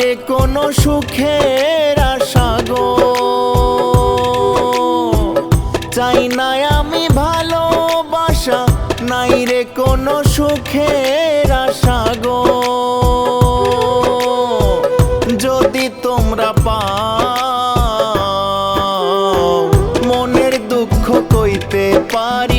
রে কোনো সুখের আশা গো। চাই না আমি ভালোবাসা, নাই রে কোনো সুখের আশা গো। যদি তোমরা পাও, মনের দুঃখ কইতে পারি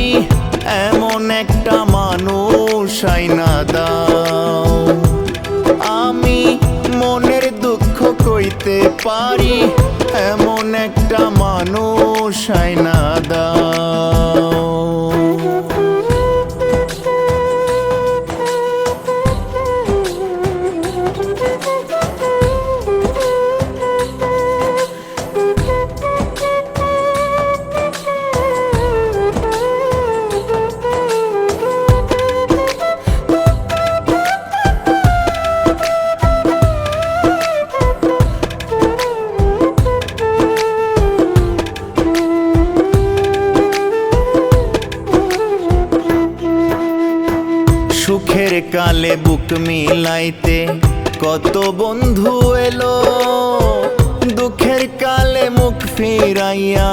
কালে বুক মিলাইতে কত বন্ধু এলো। দুঃখের কালে মুখ ফিরাইয়া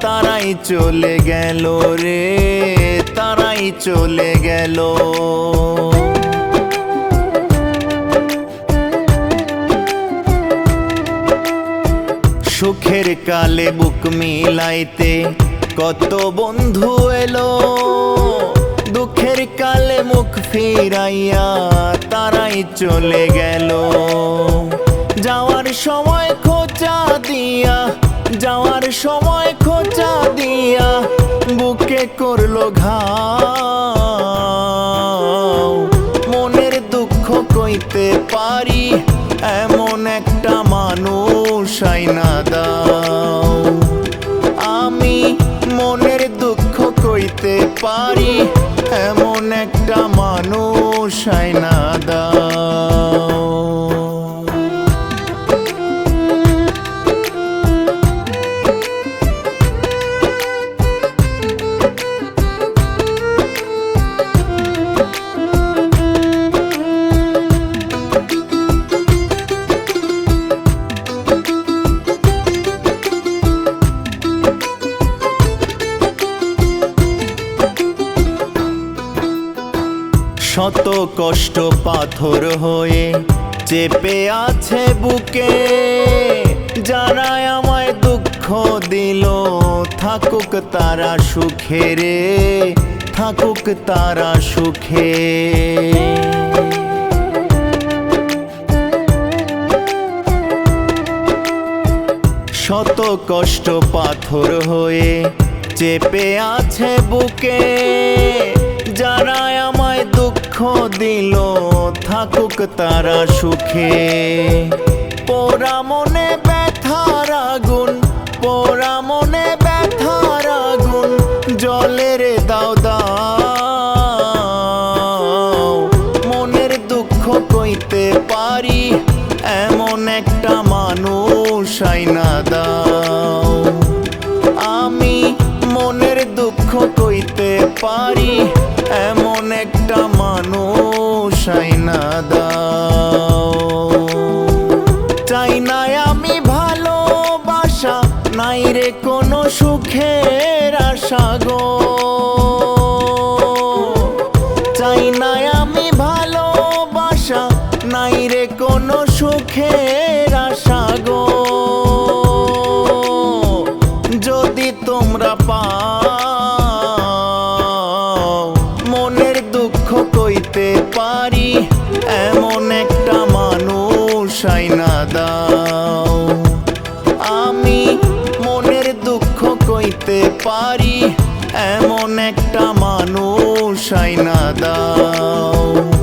তারাই চলে গেল রে, তারাই চলে গেল। সুখের কালে বুক মিলাইতে কত বন্ধু এলো। মুখ ফিরাইয়া তারাই চলে গেল। যাওয়ার সময় খোঁচা দিয়া, যাওয়ার সময় খোঁচা দিয়া বুকে করল ঘাও। মনের দুঃখ কইতে পারি, এমন একটা মানুষ আইনা দাও। আমি দুঃখ কইতে পারি এমন একটা মানুষ আইনা শত কষ্ট পাথর হয়ে চেপে আছে বুকে। যারা আমায় দুঃখ দিল, থাকুক তারা সুখে রে, থাকুক তারা সুখে। শত কষ্ট পাথর হয়ে চেপে আছে বুকে। যারা আমায় দুঃখ দিল, থাকুক তারা সুখে। পোড়া মনে ব্যথার আগুন, পোড়া মনে ব্যথার আগুন, জলের দাও দাও। মনের দুঃখ কইতে পারি, এমন একটা মানুষ আইনা দাও। আমি মনের দুঃখ কইতে পারি দাও। চাই না আমি ভালোবাসা, নাই রে কোনো সুখের আশা গো। চাই না আমি ভালোবাসা, নাই রে কোনো সুখের আশা গো। যদি তোমরা পাও, মনের দুঃখ কইতে পারি। এমন একটা মানুষ আইনা দাও।